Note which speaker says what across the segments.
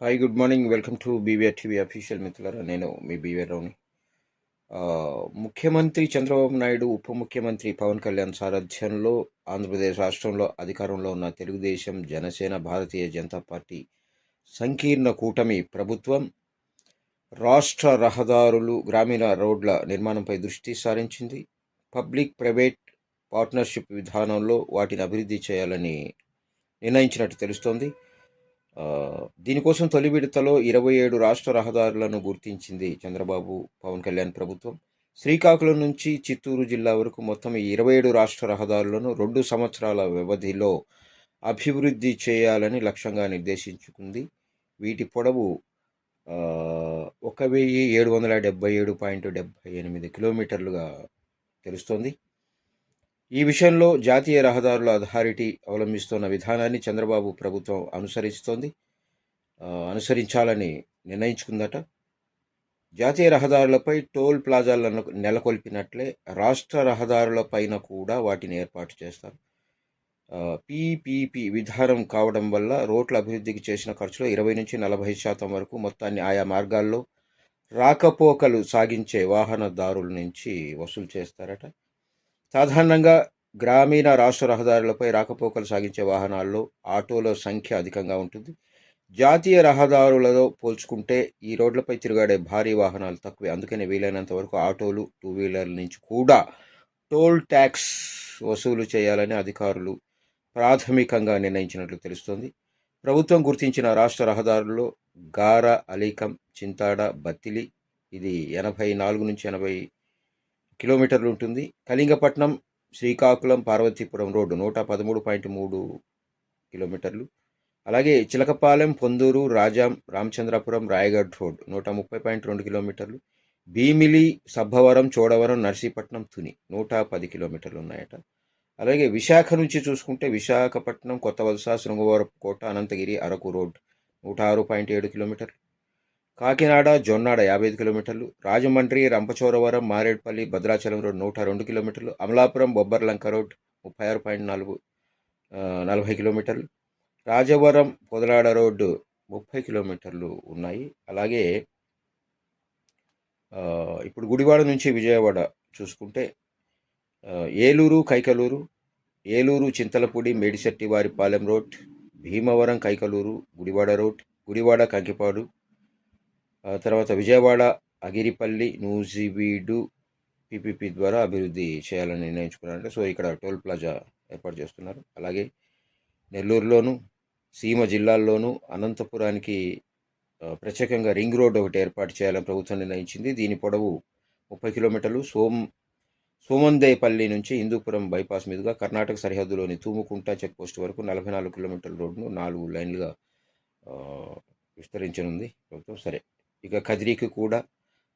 Speaker 1: Hi good morning welcome to BVR TV official మిత్రులారా. నేను మీ BVR రావుని ముఖ్యమంత్రి చంద్రబాబు నాయుడు ఉప ముఖ్యమంత్రి పవన్ కళ్యాణ్ సారథ్యంలో ఆంధ్రప్రదేశ్ రాష్ట్రంలో అధికారంలో ఉన్న తెలుగుదేశం జనసేన భారతీయ జనతా పార్టీ సంకీర్ణ కూటమి ప్రభుత్వం రాష్ట్ర రహదారులు గ్రామీణ రోడ్ల నిర్మాణంపై దృష్టి సారించింది. పబ్లిక్ ప్రైవేట్ పార్ట్నర్షిప్ విధానంలో వాటిని అభివృద్ధి చేయాలని నిర్ణయించినట్టు తెలుస్తోంది. దీనికోసం తొలి విడతలో ఇరవై ఏడు రాష్ట్ర రహదారులను గుర్తించింది చంద్రబాబు పవన్ కళ్యాణ్ ప్రభుత్వం. శ్రీకాకుళం నుంచి చిత్తూరు జిల్లా వరకు మొత్తం ఈ ఇరవై ఏడు రాష్ట్ర రహదారులను రెండు సంవత్సరాల వ్యవధిలో అభివృద్ధి చేయాలని లక్ష్యంగా నిర్దేశించుకుంది. వీటి పొడవు ఒక వెయ్యి ఏడు వందల డెబ్బై ఏడు పాయింట్ డెబ్బై ఎనిమిది కిలోమీటర్లుగా తెలుస్తోంది. ఈ విషయంలో జాతీయ రహదారుల అథారిటీ అవలంబిస్తున్న విధానాన్ని చంద్రబాబు ప్రభుత్వం అనుసరిస్తోంది. అనుసరించాలని నిర్ణయించుకుందట. జాతీయ రహదారులపై టోల్ ప్లాజాలను నెలకొల్పినట్లే రాష్ట్ర రహదారులపైన కూడా వాటిని ఏర్పాటు చేస్తారు. పీపీపీ విధానం కావడం వల్ల రోడ్ల అభివృద్ధికి చేసిన ఖర్చులో ఇరవై నుంచి నలభై శాతం వరకు మొత్తాన్ని ఆయా మార్గాల్లో రాకపోకలు సాగించే వాహనదారుల నుంచి వసూలు చేస్తారట. సాధారణంగా గ్రామీణ రాష్ట్ర రహదారులపై రాకపోకలు సాగించే వాహనాల్లో ఆటోల సంఖ్య అధికంగా ఉంటుంది. జాతీయ రహదారులతో పోల్చుకుంటే ఈ రోడ్లపై తిరుగాడే భారీ వాహనాలు తక్కువే. అందుకనే వీలైనంత వరకు ఆటోలు టూ వీలర్ల నుంచి కూడా టోల్ ట్యాక్స్ వసూలు చేయాలని అధికారులు ప్రాథమికంగా నిర్ణయించినట్లు తెలుస్తోంది. ప్రభుత్వం గుర్తించిన రాష్ట్ర రహదారుల్లో గార అలీకం చింతాడ బత్తిలి ఇది ఎనభై నాలుగు నుంచి ఎనభై కిలోమీటర్లు ఉంటుంది. కళింగపట్నం శ్రీకాకుళం పార్వతీపురం రోడ్డు నూట పదమూడు పాయింట్ మూడు కిలోమీటర్లు. అలాగే చిలకపాలెం పొందూరు రాజాం రామచంద్రపురం రాయగఢ్ రోడ్ నూట ముప్పై పాయింట్ రెండు కిలోమీటర్లు. భీమిలి సబ్బవరం చోడవరం నర్సీపట్నం తుని నూట పది కిలోమీటర్లు ఉన్నాయట. అలాగే విశాఖ నుంచి చూసుకుంటే విశాఖపట్నం కొత్త వలస శృంగవరపుకోట అనంతగిరి అరకు రోడ్ నూట ఆరు పాయింట్ ఏడు కిలోమీటర్లు. కాకినాడ జొన్నాడ యాభై ఐదు కిలోమీటర్లు రాజమండ్రి రంపచోరవరం మారేడ్పల్లి భద్రాచలం రోడ్ నూట రెండు కిలోమీటర్లు అమలాపురం బొబ్బర్లంక రోడ్ ముప్పై ఆరు పాయింట్ నాలుగు నలభై కిలోమీటర్లు రాజవరం పొదలాడ రోడ్డు ముప్పై కిలోమీటర్లు ఉన్నాయి. అలాగే ఇప్పుడు గుడివాడ నుంచి విజయవాడ చూసుకుంటే ఏలూరు కైకలూరు ఏలూరు చింతలపూడి మేడిశెట్టివారిపాలెం రోడ్ భీమవరం కైకలూరు గుడివాడ రోడ్ గుడివాడ కంకిపాడు తర్వాత విజయవాడ అగిరిపల్లి నూజివీడు పీపీపీ ద్వారా అభివృద్ధి చేయాలని నిర్ణయించుకున్నారంటే. సో ఇక్కడ టోల్ ప్లాజా ఏర్పాటు చేస్తున్నారు. అలాగే నెల్లూరులోను సీమ జిల్లాల్లోనూ అనంతపురానికి ప్రత్యేకంగా రింగ్ రోడ్ ఒకటి ఏర్పాటు చేయాలని ప్రభుత్వం నిర్ణయించింది. దీని పొడవు ముప్పై కిలోమీటర్లు. సోమ్ సోమందేపల్లి నుంచి హిందూపురం బైపాస్ మీదుగా కర్ణాటక సరిహద్దులోని తూముకుంట చెక్ పోస్ట్ వరకు నలభై నాలుగు కిలోమీటర్ల రోడ్డును నాలుగు లైన్లుగా విస్తరించనుంది ప్రభుత్వం. సరే. ఇక కదిరికి కూడా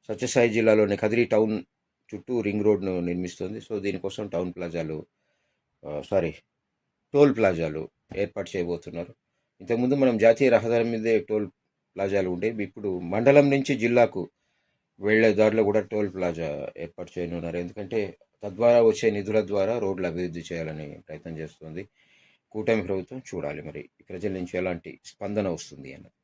Speaker 1: సత్యసాయి జిల్లాలోని కదిరి టౌన్ చుట్టూ రింగ్ రోడ్ను నిర్మిస్తుంది. సో దీనికోసం టౌన్ ప్లాజాలు సారీ టోల్ ప్లాజాలు ఏర్పాటు చేయబోతున్నారు. ఇంతకుముందు మనం జాతీయ రహదారి మీదే టోల్ ప్లాజాలు ఉండేవి ఇప్పుడు మండలం నుంచి జిల్లాకు వెళ్ళే దారిలో కూడా టోల్ ప్లాజా ఏర్పాటు చేయనున్నారు. ఎందుకంటే తద్వారా వచ్చే నిధుల ద్వారా రోడ్లు అభివృద్ధి చేయాలని ప్రయత్నం చేస్తుంది. కూటమి ప్రభుత్వం చూడాలి మరి. ప్రజల నుంచి ఎలాంటి స్పందన వస్తుంది అన్నది.